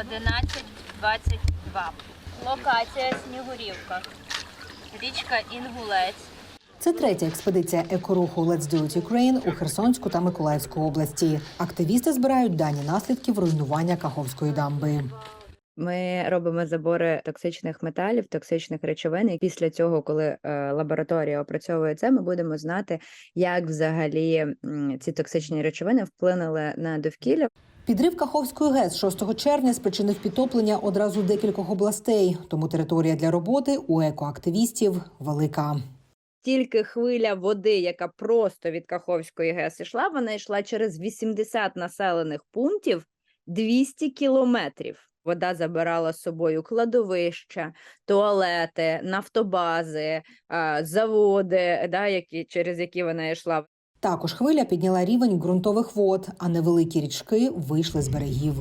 1122. Локація Снігурівка. Річка Інгулець. Це третя експедиція екоруху Let's Do It Ukraine у Херсонську та Миколаївську області. Активісти збирають дані наслідків руйнування Каховської дамби. Ми робимо забори токсичних металів, токсичних речовин. І після цього, коли е, лабораторія опрацьовує це, ми будемо знати, як взагалі ці токсичні речовини вплинули на довкілля. Підрив Каховської ГЕС 6 червня спричинив підтоплення одразу декількох областей, тому територія для роботи у екоактивістів велика. Тільки хвиля води, яка просто від Каховської ГЕС йшла, вона йшла через 80 населених пунктів 200 кілометрів. Вода забирала з собою кладовища, туалети, нафтобази, заводи, да, які, через які вона йшла. Також хвиля підняла рівень ґрунтових вод, а невеликі річки вийшли з берегів.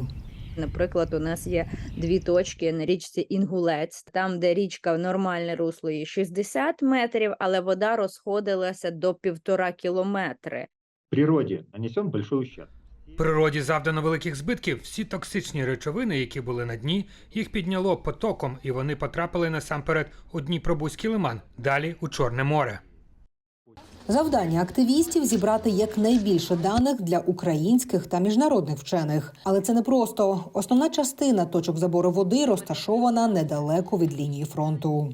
Наприклад, у нас є дві точки на річці Інгулець, там, де річка нормальне русло її 60 метрів, але вода розходилася до півтора кілометри. природе нанесен большой ущерб. Природі завдано великих збитків. Всі токсичні речовини, які були на дні, їх підняло потоком, і вони потрапили насамперед у Дніпробузький лиман, далі у Чорне море. Завдання активістів зібрати якнайбільше даних для українських та міжнародних вчених. Але це не просто. Основна частина точок забору води розташована недалеко від лінії фронту.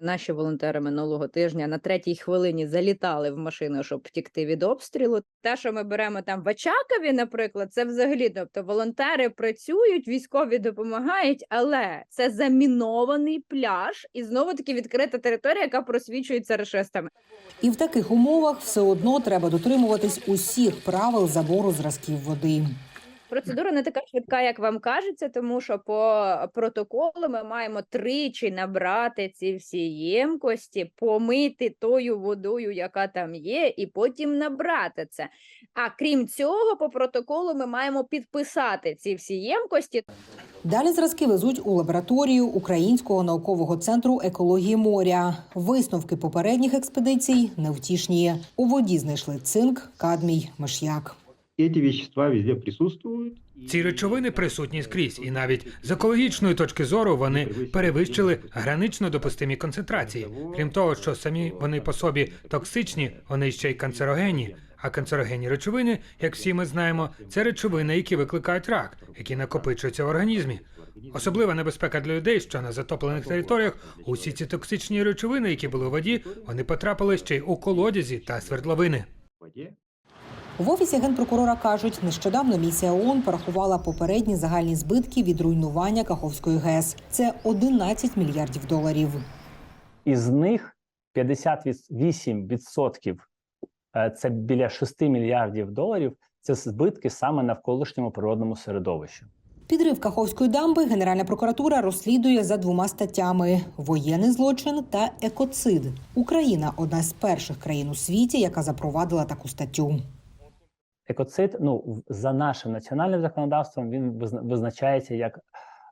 Наші волонтери минулого тижня на третій хвилині залітали в машину, щоб втікти від обстрілу. Те, що ми беремо там в Очакові, наприклад, це взагалі, тобто волонтери працюють, військові допомагають, але це замінований пляж і знову таки відкрита територія, яка просвічується рашистами. І в таких умовах все одно треба дотримуватись усіх правил забору зразків води. Процедура не така швидка, як вам кажеться, тому що по протоколу ми маємо тричі набрати ці всі ємкості, помити тою водою, яка там є, і потім набрати це. А крім цього, по протоколу ми маємо підписати ці всі ємкості. Далі зразки везуть у лабораторію Українського наукового центру екології моря. Висновки попередніх експедицій невтішні. У воді знайшли цинк, кадмій, миш'як. Ці речовини присутні скрізь, і навіть з екологічної точки зору вони перевищили гранично допустимі концентрації. Крім того, що самі вони по собі токсичні, вони ще й канцерогенні. А канцерогенні речовини, як всі ми знаємо, це речовини, які викликають рак, які накопичуються в організмі. Особлива небезпека для людей, що на затоплених територіях усі ці токсичні речовини, які були у воді, вони потрапили ще й у колодязі та свердловини. В офісі генпрокурора кажуть, нещодавно місія ООН порахувала попередні загальні збитки від руйнування Каховської ГЕС. Це 11 мільярдів доларів. Із них 58% е, це біля 6 мільярдів доларів. Це збитки саме навколишньому природному середовищу. Підрив Каховської дамби Генеральна прокуратура розслідує за двома статтями: воєнний злочин та екоцид. Україна одна з перших країн у світі, яка запровадила таку статтю. Екоцид, ну за нашим національним законодавством, він визна- визначається як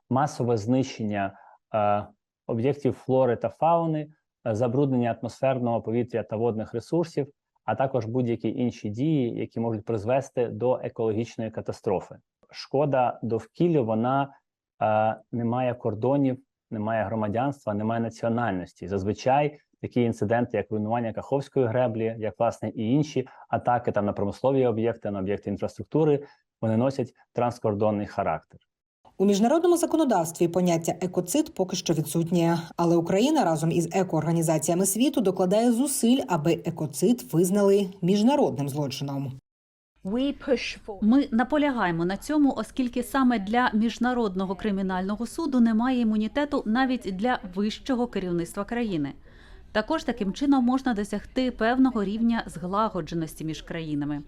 масове знищення е, об'єктів флори та фауни, е, забруднення атмосферного повітря та водних ресурсів, а також будь-які інші дії, які можуть призвести до екологічної катастрофи. Шкода довкіллю вона е, не має кордонів, не має громадянства, не має національності. Зазвичай такі інциденти, як руйнування Каховської греблі, як власне і інші атаки там на промислові об'єкти, на об'єкти інфраструктури, вони носять транскордонний характер. У міжнародному законодавстві поняття екоцид поки що відсутнє, але Україна разом із екоорганізаціями світу докладає зусиль, аби екоцид визнали міжнародним злочином. Ми наполягаємо на цьому, оскільки саме для міжнародного кримінального суду немає імунітету навіть для вищого керівництва країни. Також таким чином можна досягти певного рівня зглагодженості між країнами.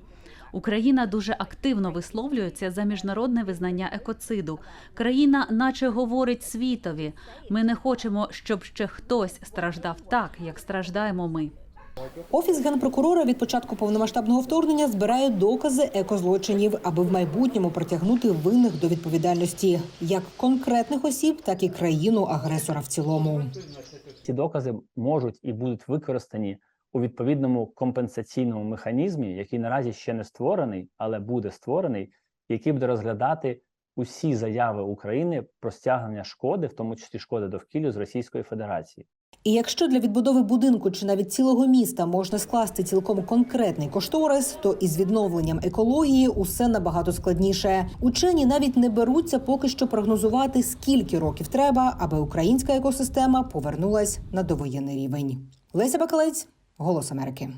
Україна дуже активно висловлюється за міжнародне визнання екоциду. Країна, наче говорить світові, ми не хочемо, щоб ще хтось страждав так, як страждаємо ми. Офіс генпрокурора від початку повномасштабного вторгнення збирає докази екозлочинів, аби в майбутньому притягнути винних до відповідальності як конкретних осіб, так і країну-агресора в цілому. Ці докази можуть і будуть використані у відповідному компенсаційному механізмі, який наразі ще не створений, але буде створений, який буде розглядати усі заяви України про стягнення шкоди, в тому числі шкоди довкіллю з Російської Федерації. І якщо для відбудови будинку чи навіть цілого міста можна скласти цілком конкретний кошторис, то із відновленням екології усе набагато складніше. Учені навіть не беруться поки що прогнозувати, скільки років треба, аби українська екосистема повернулась на довоєнний рівень. Леся Бакалець, Голос Америки.